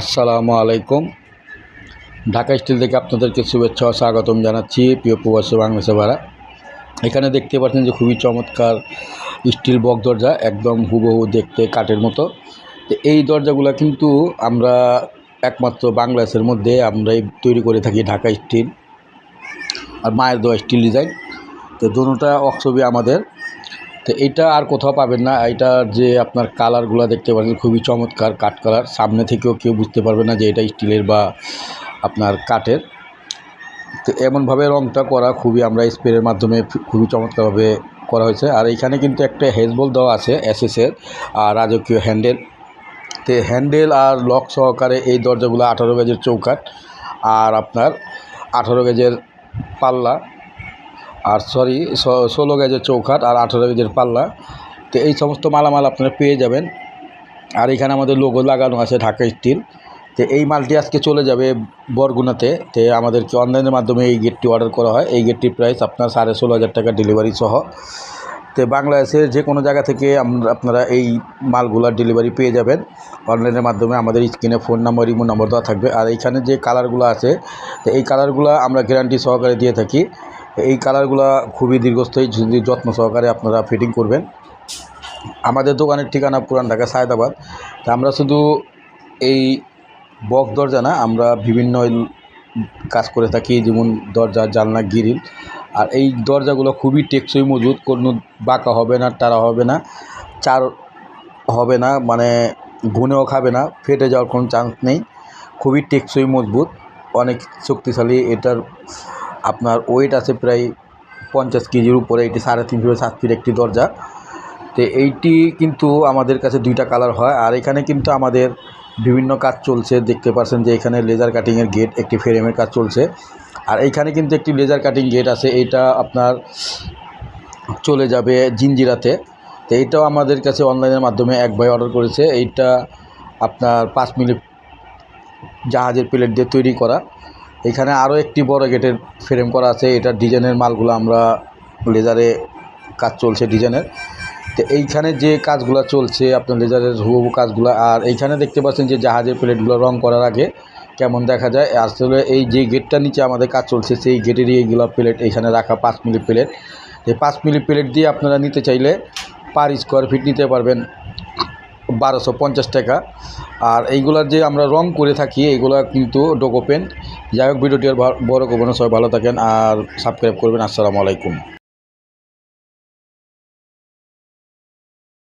আসসালামু আলাইকুম। ঢাকা স্টিল থেকে আপনাদেরকে শুভেচ্ছা ও স্বাগতম জানাচ্ছি প্রিয় প্রবাসী বাংলাদেশে ভাড়া এখানে দেখতে পাচ্ছেন যে খুবই চমৎকার স্টিল বক দরজা, একদম হুবহু দেখতে কাঠের মতো। তো এই দরজাগুলো কিন্তু আমরা একমাত্র বাংলাদেশের মধ্যে আমরাই তৈরি করে থাকি ঢাকা স্টিল আর মায়ের দেওয়া স্টিল ডিজাইন। তো দুটোটা অক্সবি আমাদের। তো এটা আর কোথাও পাবেন না। এটার যে আপনার কালারগুলো দেখতে পাচ্ছেন খুবই চমৎকার কাঠ কালার। সামনে থেকেও কেউ বুঝতে পারবে না যে এটা স্টিলের বা আপনার কাঠের। তো এমনভাবে রঙটা করা খুবই আমরা স্প্রের মাধ্যমে খুবই চমৎকারভাবে করা হয়েছে। আর এখানে কিন্তু একটা হেজবল দেওয়া আছে এসএসের আর রাজকীয় হ্যান্ডেল। তো হ্যান্ডেল আর লক সহকারে এই দরজাগুলো আঠারো গেজের চৌকাঠ। আর আপনার আঠারো গেজের পাল্লা। আর সরি ষোলো গেজের চৌখাট আর আঠেরো গেজের পাল্লা। তো এই সমস্ত মালামাল আপনারা পেয়ে যাবেন। আর এখানে আমাদের লোগো লাগানো আছে ঢাকা স্টিল। তো এই মালটি আজকে চলে যাবে বরগুনাতে। তো আমাদেরকে অনলাইনের মাধ্যমে এই গেটটি অর্ডার করা হয়। এই গেটটির প্রাইস আপনার সাড়ে ষোলো হাজার টাকা ডেলিভারি সহ। তো বাংলাদেশের যে কোনো জায়গা থেকে আমরা, আপনারা এই মালগুলার ডেলিভারি পেয়ে যাবেন। অনলাইনের মাধ্যমে আমাদের স্ক্রিনে ফোন নাম্বার ইমো নম্বর দেওয়া থাকবে। আর এইখানে যে কালারগুলো আছে, তো এই কালারগুলো আমরা গ্যারান্টি সহকারে দিয়ে থাকি। এই কালারগুলো খুবই দীর্ঘস্থায়ী, যদি যত্ন সহকারে আপনারা ফিটিং করবেন। আমাদের দোকানের ঠিকানা পুরান ঢাকা, সায়দাবাদ। তা আমরা শুধু এই বক্স দরজা না, আমরা বিভিন্ন কাজ করে থাকি, যেমন দরজা, জানলা গিরিল আর এই দরজাগুলো খুবই টেকসই মজবুত, কোনো বাঁকা হবে না টারা হবে না, চার হবে না মানে ঘুনেও খাবে না, ফেটে যাওয়ার কোনো চান্স নেই। খুবই টেকসই মজবুত, অনেক শক্তিশালী এটার আপনার ওয়েট আছে প্রায় পঞ্চাশ কেজির উপরে, এটি সাড়ে তিন ফিট সাত ফিট একটি দরজা। তো এইটি কিন্তু আমাদের কাছে দুইটা কালার হয়। আর এখানে কিন্তু আমাদের বিভিন্ন কাজ চলছে। দেখতে পাচ্ছেন যে এখানে লেজার কাটিংয়ের গেট একটি ফ্রেমের কাজ চলছে। আর এইখানে কিন্তু একটি লেজার কাটিং গেট আছে। এইটা আপনার চলে যাবে জিঞ্জিরাতে তো এইটাও আমাদের কাছে অনলাইনের মাধ্যমে এক ভাই অর্ডার করেছে। এইটা আপনার পাঁচ মিনিট জাহাজের প্লেট দিয়ে তৈরি করা। এখানে আরও একটি বড় গেটের ফ্রেম করা আছে এটার ডিজাইনের মালগুলো আমরা লেজারে কাজ চলছে ডিজাইনের। তো এইখানে যে কাজগুলো চলছে, আপনার লেজারের হুবহু কাজগুলো, আর এইখানে দেখতে পাচ্ছেন যে জাহাজের প্লেটগুলো রং করার আগে কেমন দেখা যায়। আসলে এই যে গেটটার নিচে আমাদের কাজ চলছে, সেই গেটেরই এইগুলো প্লেট, এইখানে রাখা পাঁচ মিলি প্লেট। এই পাঁচ মিলি প্লেট দিয়ে আপনারা নিতে চাইলে পার স্কোয়ার ফিট নিতে পারবেন। বারোশো পঞ্চাশ টাকা। আর এইগুলার যে আমরা রং করে থাকি, এইগুলা কিন্তু ডোকো পেন যাই হোক, ভিডিওটি আর বড় করবেন সবাই ভালো থাকেন আর সাবস্ক্রাইব করবেন। আসসালামু আলাইকুম।